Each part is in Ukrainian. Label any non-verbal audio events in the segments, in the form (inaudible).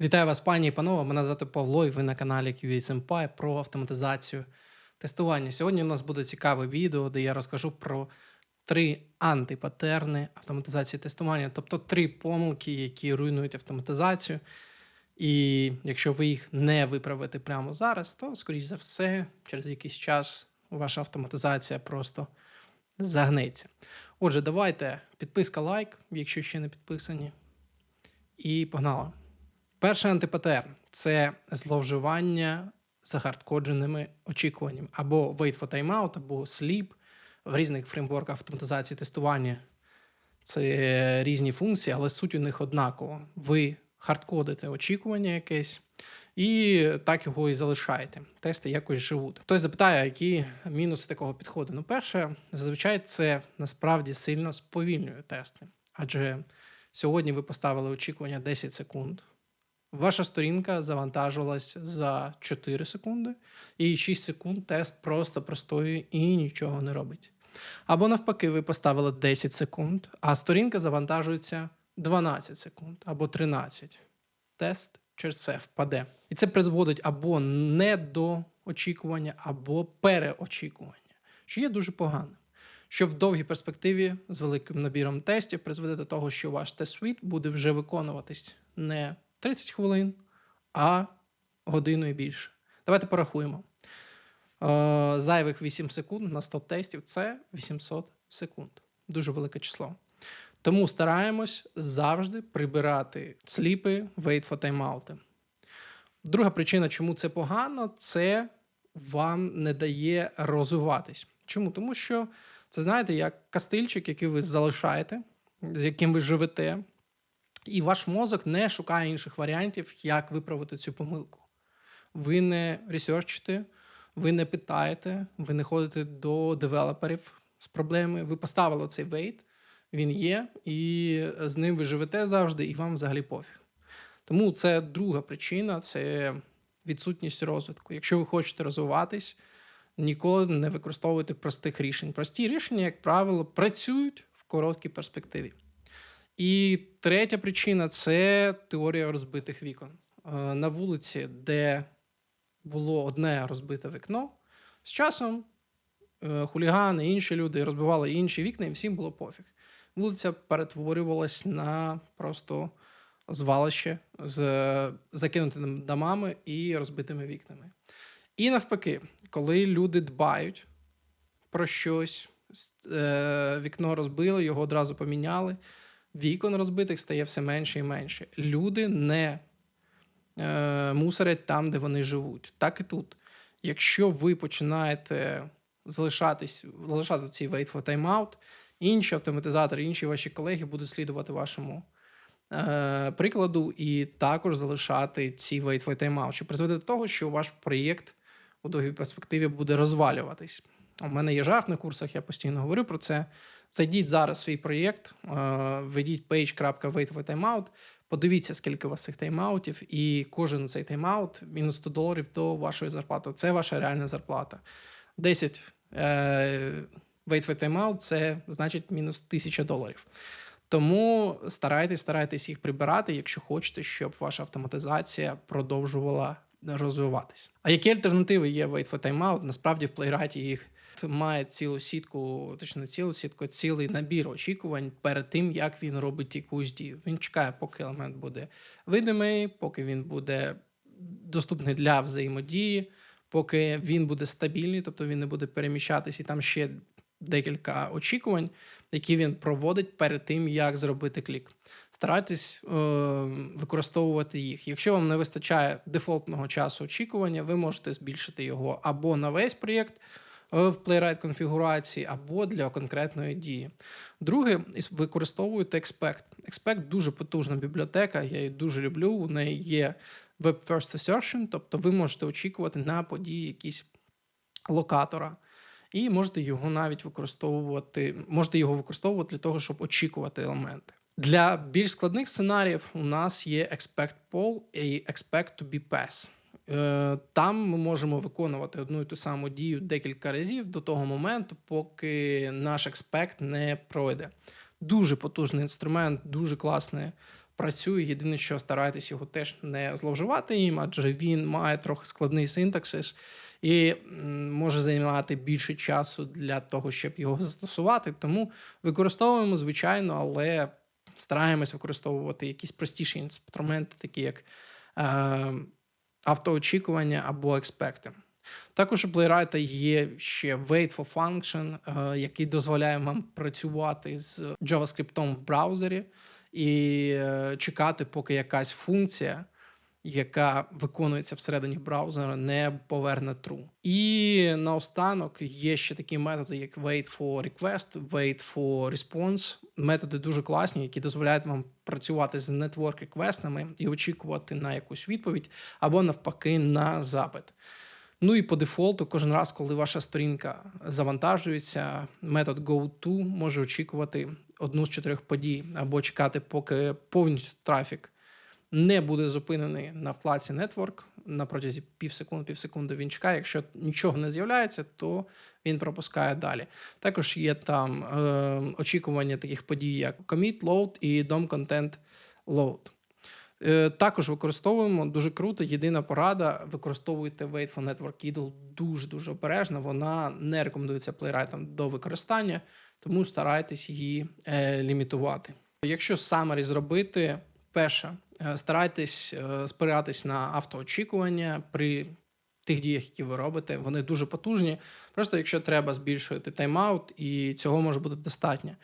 Вітаю вас, пані і панове. Мене звати Павло, і ви на каналі QA Senpai про автоматизацію тестування. Сьогодні у нас буде цікаве відео, де я розкажу про три антипатерни автоматизації тестування, тобто три помилки, які руйнують автоматизацію. І якщо ви їх не виправите прямо зараз, то, скоріш за все, через якийсь час ваша автоматизація просто загнеться. Отже, давайте підписка лайк, якщо ще не підписані. І погнали. Перший антипатерн це зловживання захардкодженими очікуваннями або wait for timeout, або sleep в різних фреймворках автоматизації тестування. Це різні функції, але суть у них однакова. Ви хардкодите очікування якесь, і так його і залишаєте. Тести якось живуть. Хтось запитає, які мінуси такого підходу. Ну, перше, зазвичай це насправді сильно сповільнює тести. Адже сьогодні ви поставили очікування 10 секунд. Ваша сторінка завантажувалась за 4 секунди, і 6 секунд тест просто простоює і нічого не робить. Або навпаки, ви поставили 10 секунд, а сторінка завантажується 12 секунд або 13. Тест через це впаде. І це призводить або не до очікування, або переочікування, що є дуже погано. Що в довгій перспективі з великим набіром тестів призведе до того, що ваш тест-світ буде вже виконуватись не 30 хвилин, а годину і більше. Давайте порахуємо. Е, зайвих 8 секунд на 100 тестів це 800 секунд. Дуже велике число. Тому стараємось завжди прибирати сліпи, wait for timeout. Друга причина, чому це погано, це вам не дає розвиватись. Чому? Тому що це, знаєте, як кастильчик, який ви залишаєте, з яким ви живете, і ваш мозок не шукає інших варіантів, як виправити цю помилку. Ви не ресерчите, ви не питаєте, ви не ходите до девелоперів з проблемою. Ви поставили цей вейт, він є, і з ним ви живете завжди, і вам взагалі пофіг. Тому це друга причина це відсутність розвитку. Якщо ви хочете розвиватись, ніколи не використовуйте простих рішень. Прості рішення, як правило, працюють в короткій перспективі. І третя причина це теорія розбитих вікон. Е, На вулиці, де було одне розбите вікно, з часом е, хулігани, інші люди розбивали інші вікна, і всім було пофіг. Вулиця перетворювалась на просто звалище з закинутими домами і розбитими вікнами. І навпаки, коли люди дбають про щось, е, вікно розбили, його одразу поміняли. Вікон розбитих стає все менше і менше. Люди не е, мусорять там, де вони живуть. Так і тут. Якщо ви починаєте залишатись, залишати цей wait for timeout, інші автоматизатори, інші ваші колеги будуть слідувати вашому е, прикладу і також залишати ці wait for timeout, що призведе до того, що ваш проєкт у довгій перспективі буде розвалюватись. У мене є жарт на курсах, я постійно говорю про це. Зайдіть зараз в свій проєкт, е, введіть page.waitfortimeout, подивіться, скільки у вас цих тайм-аутів, і кожен цей тайм-аут мінус 100 доларів до вашої зарплати. Це ваша реальна зарплата. 10 е, for timeout – це значить мінус 1000 доларів. Тому старайтесь, старайтесь їх прибирати, якщо хочете, щоб ваша автоматизація продовжувала розвиватись. А які альтернативи є Wait for Timeout? Насправді в Playwright їх має цілу сітку, точно цілу сітку, цілий набір очікувань перед тим, як він робить якусь дію. Він чекає, поки елемент буде видимий, поки він буде доступний для взаємодії, поки він буде стабільний, тобто він не буде переміщатись, і там ще декілька очікувань, які він проводить перед тим, як зробити клік. Старайтесь е, використовувати їх. Якщо вам не вистачає дефолтного часу очікування, ви можете збільшити його або на весь проєкт в Playwright конфігурації, або для конкретної дії. Друге, використовуйте Expect. Expect дуже потужна бібліотека, я її дуже люблю. У неї є Web First Assertion, тобто ви можете очікувати на події якісь локатора. І можете його навіть використовувати, можете його використовувати для того, щоб очікувати елементи. Для більш складних сценаріїв у нас є expect poll і expect to be pass. Е, Там ми можемо виконувати одну і ту саму дію декілька разів до того моменту, поки наш expect не пройде. Дуже потужний інструмент, дуже класне працює. Єдине, що старайтесь його теж не зловживати їм, адже він має трохи складний синтаксис і може займати більше часу для того, щоб його застосувати. Тому використовуємо, звичайно, але стараємось використовувати якісь простіші інструменти, такі як е, автоочікування або експекти. Також у Playwright є ще Wait for Function, е, який дозволяє вам працювати з JavaScript в браузері і е, чекати, поки якась функція, яка виконується всередині браузера, не поверне true. І наостанок є ще такі методи, як Wait for Request, Wait for Response. Методи дуже класні, які дозволяють вам працювати з network реквестами і очікувати на якусь відповідь або навпаки на запит. Ну і по дефолту, кожен раз, коли ваша сторінка завантажується, метод GoTo може очікувати одну з чотирьох подій або чекати, поки повністю трафік не буде зупинений на вкладці Network на протязі пів секунди, пів він чекає. Якщо нічого не з'являється, то він пропускає далі. Також є там е, очікування таких подій, як commit load і DOM content load. Е, Також використовуємо дуже круто. Єдина порада: використовуйте Wait for Network Idle дуже дуже обережно. Вона не рекомендується плейрайтам до використання, тому старайтесь її е, лімітувати. Якщо summary зробити, перше, е, старайтесь е, спиратись на автоочікування при тих діях, які ви робите. Вони дуже потужні. Просто якщо треба, збільшуєте тайм-аут, і цього може бути достатньо.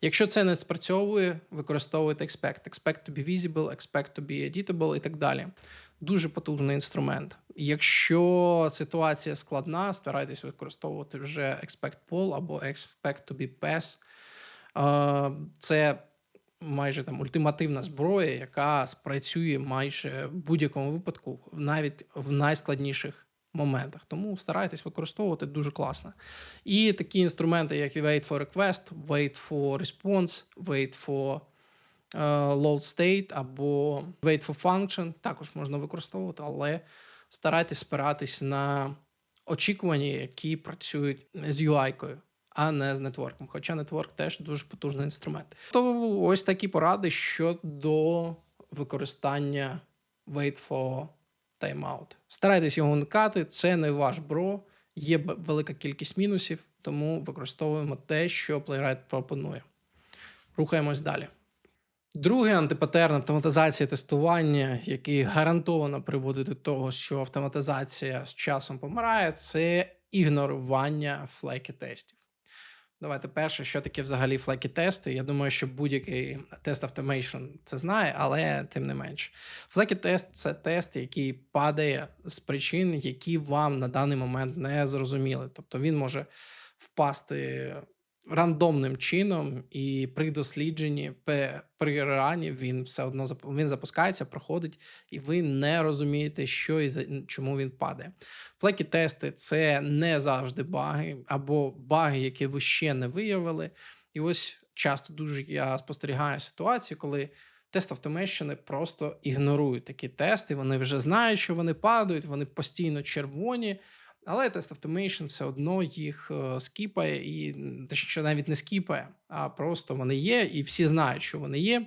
Якщо це не спрацьовує, використовуйте expect. Expect to be visible, expect to be editable і так далі. Дуже потужний інструмент. Якщо ситуація складна, старайтесь використовувати вже expect poll або expect to be pass. Е, Це майже там ультимативна зброя, яка спрацює майже в будь-якому випадку, навіть в найскладніших моментах. Тому старайтесь використовувати дуже класно. І такі інструменти, як Wait for Request, Wait for Response, Wait for е, Load State або Wait for Function, також можна використовувати, але старайтесь спиратись на очікування, які працюють з UI-кою. А не з нетворком. Хоча нетворк теж дуже потужний інструмент. То ось такі поради щодо використання Wait for Timeout. Старайтесь його уникати, це не ваш бро, є велика кількість мінусів, тому використовуємо те, що Playwright пропонує. Рухаємось далі. Другий антипатерн автоматизації тестування, який гарантовано приводить до того, що автоматизація з часом помирає, це ігнорування флеки тестів. Давайте перше, що таке взагалі флекі тести. Я думаю, що будь-який тест автомейшн це знає, але тим не менш. Флекі тест це тест, який падає з причин, які вам на даний момент не зрозуміли. Тобто він може впасти рандомним чином, і при дослідженні, при рані він все одно він запускається, проходить, і ви не розумієте, що і за- чому він падає. Флекі тести це не завжди баги або баги, які ви ще не виявили. І ось часто дуже я спостерігаю ситуацію, коли тест автомейщини просто ігнорують такі тести. Вони вже знають, що вони падають, вони постійно червоні. Але тест Automation все одно їх е, скіпає, і точніше навіть не скіпає, а просто вони є, і всі знають, що вони є.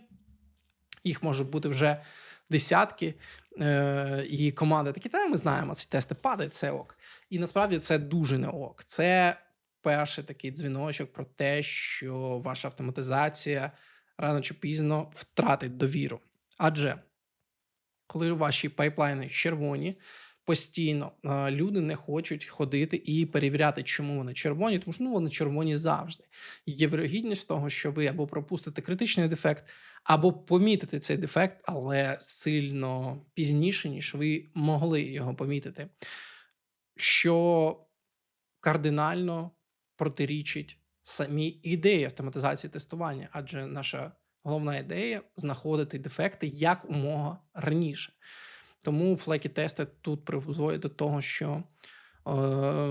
Їх може бути вже десятки, е, і команди такі, та ми знаємо, ці тести падають, це ок. І насправді це дуже не ок. Це перший такий дзвіночок про те, що ваша автоматизація рано чи пізно втратить довіру. Адже коли ваші пайплайни червоні, постійно е, люди не хочуть ходити і перевіряти, чому вони червоні, тому що ну, вони червоні завжди. Є вирогідність того, що ви або пропустите критичний дефект, або помітите цей дефект, але сильно пізніше, ніж ви могли його помітити, що кардинально протирічить самій ідеї автоматизації тестування, адже наша головна ідея знаходити дефекти як умога раніше. Тому флекі тести тут приводять до того, що е,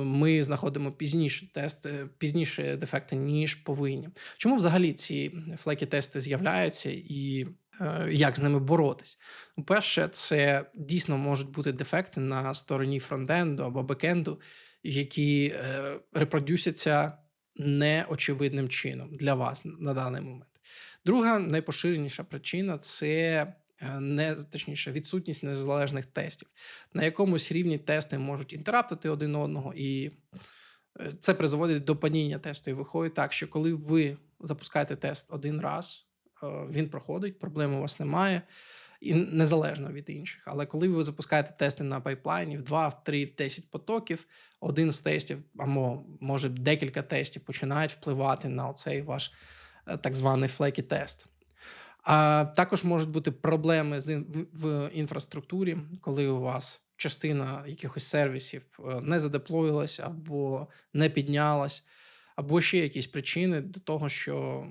ми знаходимо пізніше тести, пізніше дефекти, ніж повинні. Чому взагалі ці флекі тести з'являються і е, як з ними боротись? Ну, Перше, це дійсно можуть бути дефекти на стороні фронтенду або бекенду, які е, репродюсяться неочевидним чином для вас на даний момент. Друга найпоширеніша причина це не точніше відсутність незалежних тестів. На якомусь рівні тести можуть інтераптити один одного, і е, це призводить до падіння тесту. І виходить так, що коли ви запускаєте тест один раз, е, він проходить, проблем у вас немає. І незалежно від інших. Але коли ви запускаєте тести на пайплайні в 2, в 3, в 10 потоків, один з тестів, або може декілька тестів починають впливати на цей ваш е, так званий флекі тест. А також можуть бути проблеми з в інфраструктурі, коли у вас частина якихось сервісів е, не задеплоїлась або не піднялась, або ще якісь причини до того, що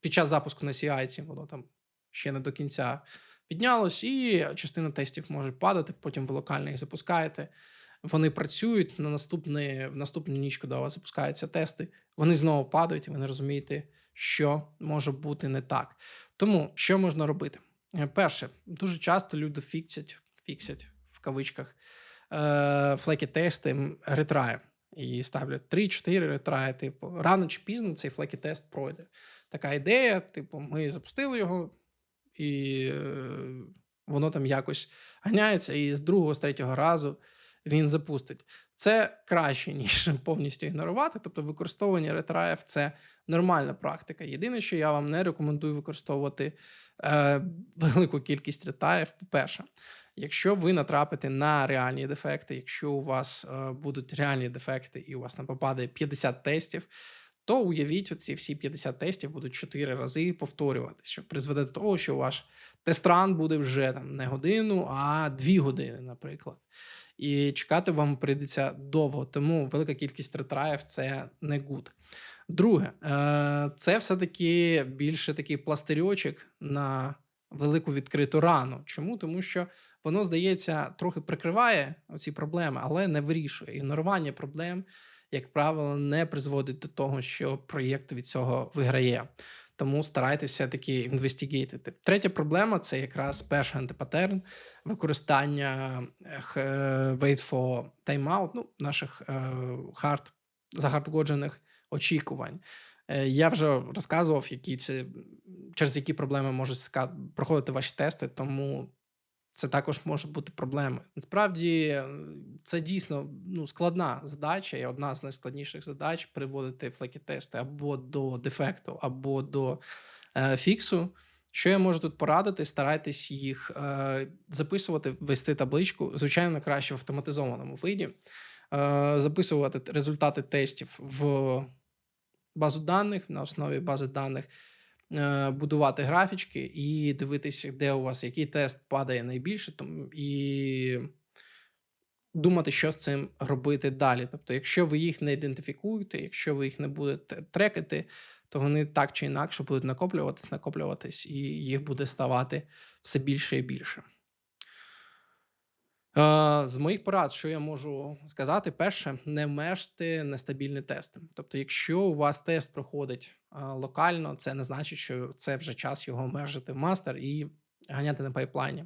під час запуску на CI воно там ще не до кінця піднялось, і частина тестів може падати. Потім ви локально їх запускаєте. Вони працюють на наступний, в наступну ніч, коли у вас запускаються тести. Вони знову падають, і ви не розумієте, що може бути не так. Тому що можна робити? Е, Перше, дуже часто люди фіксять, фіксять в кавичках е, флекі тести м, ретраєм і ставлять 3-4 ретраї. Типу, рано чи пізно цей флекі тест пройде. Така ідея, типу, ми запустили його, і е, воно там якось ганяється, і з другого, з третього разу він запустить. Це краще, (laughs) ніж повністю ігнорувати. Тобто, використовування ретраїв це нормальна практика. Єдине, що я вам не рекомендую використовувати е, велику кількість ретраїв. По-перше, якщо ви натрапите на реальні дефекти, якщо у вас е, будуть реальні дефекти і у вас там попадає 50 тестів, то уявіть, оці всі 50 тестів будуть 4 рази повторюватися, що призведе до того, що ваш тест-ран буде вже там не годину, а 2 години, наприклад. І чекати вам прийдеться довго, тому велика кількість ретраїв це не гуд. Друге, е, це все-таки більше такий пластирьочок на велику відкриту рану. Чому? Тому що воно, здається, трохи прикриває ці проблеми, але не вирішує. Ігнорування проблем, як правило, не призводить до того, що проєкт від цього виграє. Тому старайтеся таки інвестігейтити. Третя проблема це якраз перший антипатерн використання е, е, wait for timeout, ну, наших е, хард, загардгоджених очікувань. Я вже розказував, які це, через які проблеми можуть проходити ваші тести, тому це також може бути проблемою. Насправді, е, це дійсно ну, складна задача, і одна з найскладніших задач приводити флекі-тести або до дефекту, або до е, фіксу. Що я можу тут порадити? Старайтесь їх е, записувати, вести табличку, звичайно, краще в автоматизованому виді, е, записувати результати тестів в базу даних на основі бази даних, будувати графічки і дивитися, де у вас який тест падає найбільше, тому і думати, що з цим робити далі. Тобто, якщо ви їх не ідентифікуєте, якщо ви їх не будете трекати, то вони так чи інакше будуть накоплюватись, накоплюватись, і їх буде ставати все більше і більше. Е, З моїх порад, що я можу сказати, перше, не межте нестабільні тести. Тобто, якщо у вас тест проходить е, локально, це не значить, що це вже час його мержити в мастер і ганяти на пайплайні.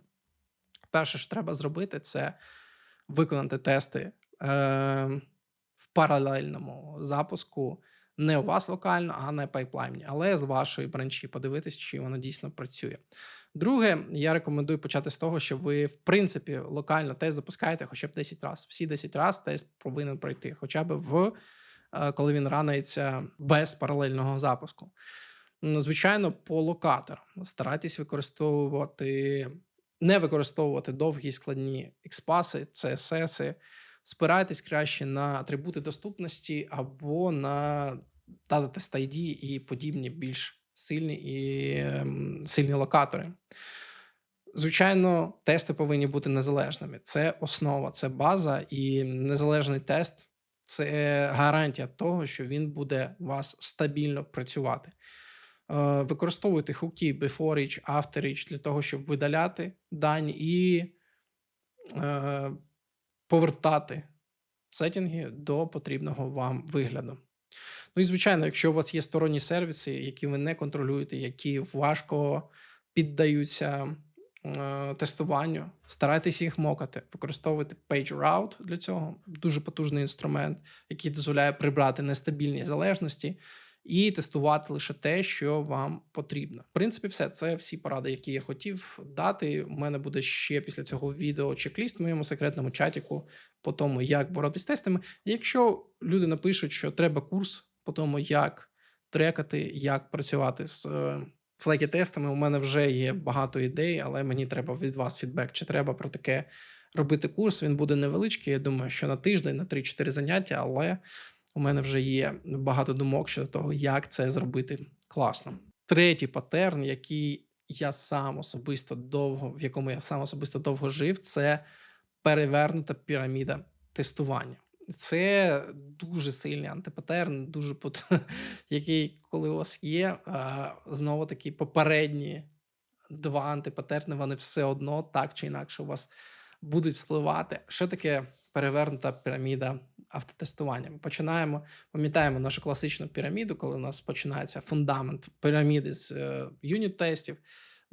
Перше, що треба зробити, це виконати тести е, в паралельному запуску. Не у вас локально, а на пайплайні, але з вашої бранчі подивитись, чи воно дійсно працює. Друге, я рекомендую почати з того, що ви, в принципі, локально тест запускаєте хоча б 10 разів. Всі 10 разів тест повинен пройти, хоча б в коли він ранається без паралельного запуску. Ну, Звичайно, по локатору старайтесь використовувати, не використовувати довгі складні експаси, CSS, спирайтесь краще на атрибути доступності або на Data Test ID і подібні більш сильні і ем, сильні локатори. Звичайно, тести повинні бути незалежними. Це основа, це база, і незалежний тест це гарантія того, що він буде у вас стабільно працювати. Е, Використовуйте хуки before each, after each для того, щоб видаляти дані і е, повертати сетінги до потрібного вам вигляду. Ну і звичайно, якщо у вас є сторонні сервіси, які ви не контролюєте, які важко піддаються тестуванню, старайтесь їх мокати. Використовуйте PageRoute для цього дуже потужний інструмент, який дозволяє прибрати нестабільні залежності і тестувати лише те, що вам потрібно. В принципі, все це всі поради, які я хотів дати. У мене буде ще після цього відео чек-ліст в моєму секретному чатіку по тому, як боротися з тестами. Якщо люди напишуть, що треба курс по тому, як трекати, як працювати з флекі тестами, у мене вже є багато ідей, але мені треба від вас фідбек, чи треба про таке робити курс. Він буде невеличкий. Я думаю, що на тиждень, на 3-4 заняття, але у мене вже є багато думок щодо того, як це зробити класно. Третій патерн, який я сам особисто довго, в якому я сам особисто довго жив, це перевернута піраміда тестування. Це дуже сильний антипатерн, дуже пот... (laughs) який, коли у вас є, знову таки попередні два антипатерни, вони все одно так чи інакше у вас будуть спливати. Що таке перевернута піраміда автотестування? Ми починаємо, пам'ятаємо нашу класичну піраміду, коли у нас починається фундамент піраміди з е, юніт-тестів.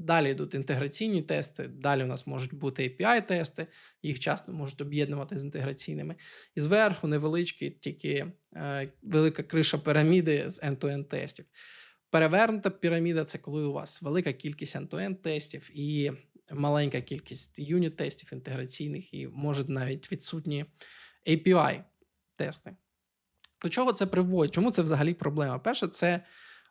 Далі йдуть інтеграційні тести, далі у нас можуть бути API-тести, їх часто можуть об'єднувати з інтеграційними. І зверху невеличкі, тільки е, велика криша піраміди з end-to-end тестів. Перевернута піраміда це коли у вас велика кількість end-to-end тестів і маленька кількість юніт-тестів інтеграційних, і може навіть відсутні API-тести. До чого це приводить? Чому це взагалі проблема? Перше, це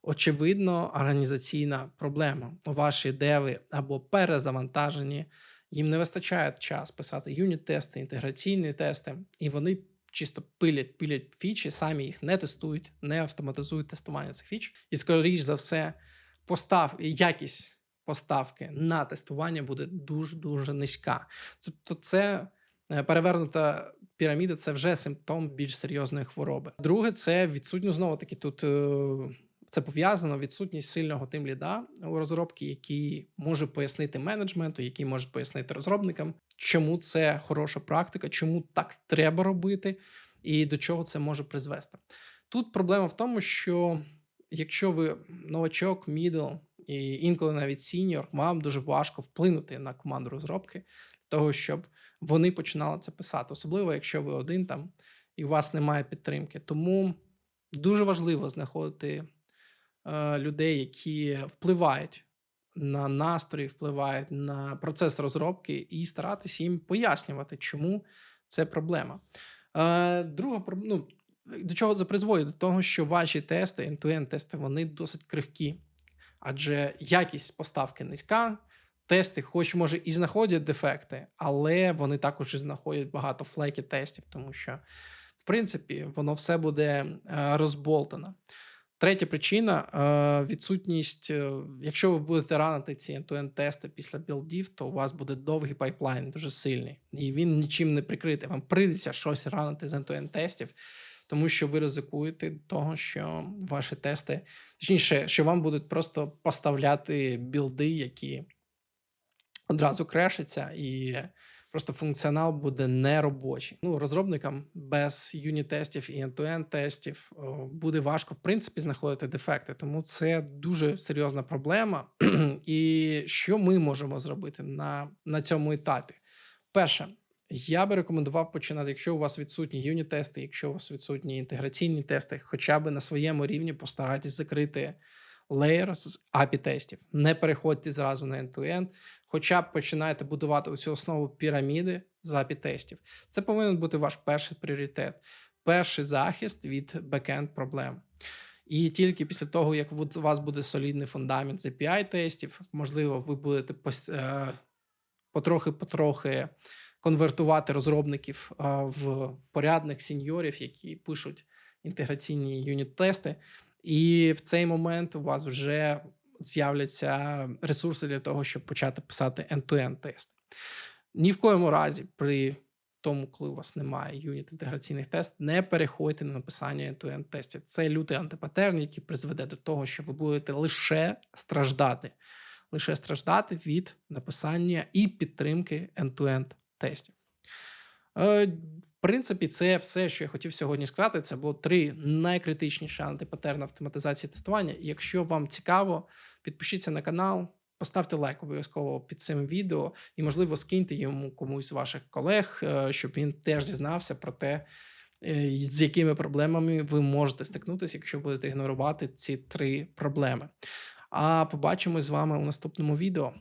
очевидно організаційна проблема. Ваші деви або перезавантажені, їм не вистачає час писати юніт-тести, інтеграційні тести, і вони чисто пилять, пилять фічі, самі їх не тестують, не автоматизують тестування цих фіч. І, скоріш за все, постав якість поставки на тестування буде дуже дуже низька. Тобто, це е, перевернута. Піраміда це вже симптом більш серйозної хвороби. Друге, це відсутньо знову таки тут е, це пов'язано відсутність сильного тимліда у розробки, який може пояснити менеджменту, який може пояснити розробникам, чому це хороша практика, чому так треба робити, і до чого це може призвести. Тут проблема в тому, що якщо ви новачок, мідл і інколи навіть сіньор, вам дуже важко вплинути на команду розробки, того щоб вони починали це писати, особливо якщо ви один там і у вас немає підтримки. Тому дуже важливо знаходити людей, які впливають на настрої, впливають на процес розробки, і старатися їм пояснювати, чому це проблема. Е, Друга ну, до чого це призводить? До того, що ваші тести, end-to-end тести, вони досить крихкі, адже якість поставки низька. Тести, хоч може і знаходять дефекти, але вони також і знаходять багато флекі тестів, тому що, в принципі, воно все буде е, розболтано. Третя причина е, відсутність. Е, якщо ви будете ранити ці end-to-end тести після білдів, то у вас буде довгий пайплайн, дуже сильний, і він нічим не прикритий. Вам прийдеться щось ранити з end-to-end тестів, тому що ви ризикуєте того, що ваші тести, точніше, що вам будуть просто поставляти білди, які одразу крешаться і просто функціонал буде неробочий. Ну, розробникам без юніт-тестів і end-to-end тестів буде важко, в принципі, знаходити дефекти. Тому це дуже серйозна проблема. (clears throat) і що ми можемо зробити на, на цьому етапі? Перше. Я би рекомендував починати, якщо у вас відсутні юніт-тести, якщо у вас відсутні інтеграційні тести, хоча б на своєму рівні постарайтесь закрити леєр з API-тестів. Не переходьте зразу на end-to-end, хоча б починаєте будувати цю основу піраміди з API-тестів. Це повинен бути ваш перший пріоритет, перший захист від бекенд проблем. І тільки після того, як у вас буде солідний фундамент з API-тестів, можливо, ви будете е, потрохи-потрохи конвертувати розробників в порядних сеньорів, які пишуть інтеграційні юніт-тести. І в цей момент у вас вже з'являться ресурси для того, щоб почати писати end-to-end тест. Ні в коєму разі, при тому, коли у вас немає юніт інтеграційних тест, не переходьте на написання end-to-end тестів. Це лютий антипатерн, який призведе до того, що ви будете лише страждати, лише страждати від написання і підтримки end-to-end тестів. Е, в принципі, це все, що я хотів сьогодні сказати. Це було три найкритичніші антипатерни автоматизації тестування. Якщо вам цікаво, підпишіться на канал, поставте лайк обов'язково під цим відео і, можливо, скиньте йому комусь з ваших колег, е, щоб він теж дізнався про те, е, з якими проблемами ви можете стикнутися, якщо будете ігнорувати ці три проблеми. А побачимось з вами у наступному відео.